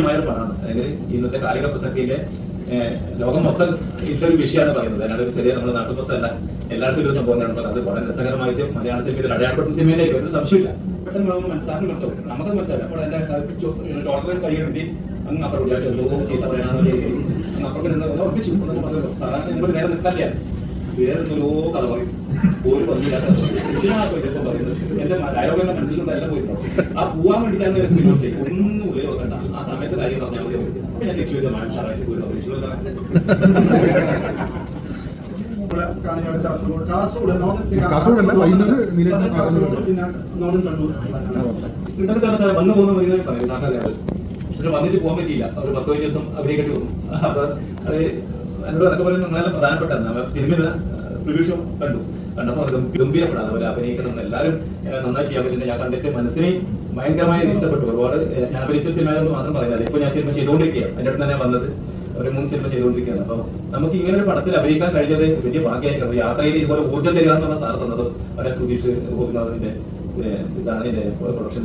ദേശീയമായ ഒരു പണമാണ് അതായത് ഇന്നത്തെ കാലിക പ്രസക്തിയിലെ ലോകം മൊത്തം ഇട്ടൊരു വിഷയമാണ് പറയുന്നത് ഒരു ചെറിയ നമ്മുടെ നാട്ടുപുറത്തല്ല എല്ലായിടത്തും ഒരു സംഭവം കാണുമ്പോൾ അത് വളരെ രസകരമായിട്ട് മലയാള സിനിമയിൽ അടയാളപ്പെടുന്ന സിനിമയിലേക്ക് ഒരു സംശയമില്ല പെട്ടെന്ന് നമുക്ക് മനസ്സിലാക്കി മനസ്സിലാവും നമുക്ക് മനസ്സിലാവില്ല അപ്പോൾ എന്റെ ഷോർട്ടറിൽ കഴിയുന്നത് അങ്ങ് അപ്പുറം ചീത്ത പറയാനാണെന്ന് അപ്പുറം ഉറപ്പിച്ചു നേരെ നിൽക്കാറില്ല വേറെ ലോക കഥ പറയും. ഒരു പതിവില്ലാത്ത ഇതിനാണ് ഇതിപ്പോ പറയുന്നത് എന്റെ ഡയലോഗ് എന്റെ നിന്ന് പോയിട്ടുണ്ടോ? ആ പോവാൻ വേണ്ടിയിട്ടാണ് മുന്നോട്ട് ചെയ്യും ഒന്നും ഉള്ളിൽ വെക്കണ്ട ആ സമയത്ത് കാര്യം പറഞ്ഞാൽ മതി. ഞാൻ തിരിച്ചു വരുന്ന തിരിച്ചു ഇവിടെ കാണിക്കാട് കാസർഗോഡ്. കാസർഗോഡ് പിന്നെ നോർത്ത് കണ്ണൂർ. ഇന്നത്തെ സാർ വന്നു പോകുന്ന പറയുന്നത് പറയും. സാറിനെ പക്ഷെ വന്നിട്ട് പോകാൻ പറ്റിയില്ല. ഒരു പത്ത് പതിനഞ്ച് ദിവസം അഭിനയിക്കേണ്ടി വന്നു. അപ്പൊ അത് എന്നോട് അതൊക്കെ പറയുന്നത് നല്ല പ്രധാനപ്പെട്ടതാണ്. സിനിമ പ്രിവ്യൂ ഷോ കണ്ടു. കണ്ടപ്പോൾ ഗംഭീരപ്പെടാണ് അവർ അഭിനയിക്കുന്നത് എല്ലാവരും നന്നായി ചെയ്യാൻ പറ്റുന്നത് ഞാൻ കണ്ടിട്ട് മനസ്സിനെ ഭയങ്കരമായി ഇഷ്ടപ്പെട്ടു. ഒരുപാട് ഞാൻ അഭിനയിച്ച സിനിമ മാത്രം പറയുന്നത് ഇപ്പൊ ഞാൻ സിനിമ ചെയ്തുകൊണ്ടിരിക്കുകയാണ്. എന്റെ അടുത്ത് തന്നെ വന്നത് ഒരു മൂന്ന് സിനിമ ചെയ്തുകൊണ്ടിരിക്കുകയാണ്. അപ്പോൾ നമുക്ക് ഇങ്ങനെ ഒരു പടത്തിൽ അഭിനയിക്കാൻ കഴിഞ്ഞത് വലിയ ഭാഗ്യമായിരിക്കും. യാത്രയിൽ ഇതുപോലെ ഊർജം തരിക എന്നുള്ള സാർ തന്നത് വളരെ സുധീഷ് ഗോപിനാഥിന്റെ ഇതാണ് ഇതിന്റെ പ്രൊഡക്ഷൻ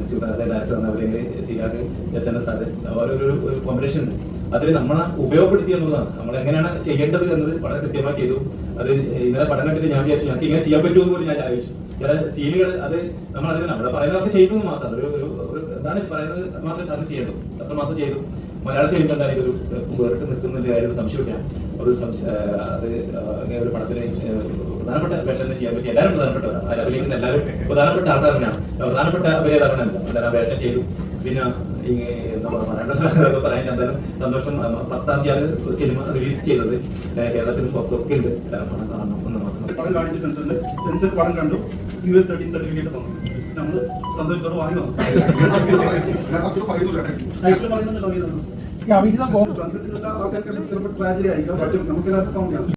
ഡയറക്ടർ അവരെ സിയാഗ് എസ് എൻ എസ് സാറ് അവരൊരു കോമ്പിനേഷൻ ഉണ്ട് അതിൽ നമ്മൾ ഉപയോഗപ്പെടുത്തി എന്നുള്ളതാണ്. നമ്മൾ എങ്ങനെയാണ് ചെയ്യേണ്ടത് എന്നത് വളരെ കൃത്യമായി ചെയ്തു. അത് ഇന്നലെ പഠനത്തിൽ ഞാൻ വിചാരിച്ചു ഞങ്ങൾക്ക് ഇങ്ങനെ ചെയ്യാൻ പറ്റുമെന്ന് പോലും ഞാൻ ആലോചിച്ചു. ചില സീനുകൾ അത് നമ്മൾ അതിന് നമ്മളെ പറയുന്നതൊക്കെ ചെയ്തു എന്ന് മാത്രം. ഒരു ഒരു എന്താണ് പറയുന്നത് മാത്രമേ സാറിന് ചെയ്തു അത്ര മാത്രം ചെയ്തു. മലയാള സിനിമ എന്തായാലും ഇതൊരു വേറിട്ട് നിൽക്കുന്നതിന്റെ കാര്യം സംശയമില്ല ഒരു സംശയ അത് ഇങ്ങനെ ഒരു പടത്തിന് പ്രധാനപ്പെട്ട വേഷം ചെയ്യാൻ പറ്റി എല്ലാവരും പ്രധാനപ്പെട്ടവരാണ് അഭിനയിക്കുന്ന എല്ലാവരും പ്രധാനപ്പെട്ട ആൾക്കാർ തന്നെയാണ് പ്രധാനപ്പെട്ട അഭിനേതാക്കളല്ല. ആ വേഷം ചെയ്തു. പിന്നെ ഈ എന്താ പറയുക പറയേണ്ടത് പറയാൻ എന്തായാലും സന്തോഷം. പത്താം തീയതി സിനിമ റിലീസ് ചെയ്തത്. ഏഹ്, കേരളത്തിൽ പുറത്തൊക്കെ ഉണ്ട്. പണം കാണണം എന്ന് മാത്രം. പടം കാണിച്ച സെൻസറിൽ സെൻസർ പടം കണ്ടു. യു എസ് തേർട്ടീൻ സർട്ടിഫിക്കറ്റ് തന്നു. നമ്മൾ സന്തോഷത്തോടെ വാങ്ങി വന്നു ഗോ ബന്ധത്തിലുള്ള ആൾക്കാർക്ക് ചിലപ്പോൾ ട്രാജഡി ആയിരിക്കും. പക്ഷേ നമുക്ക് എല്ലാവർക്കും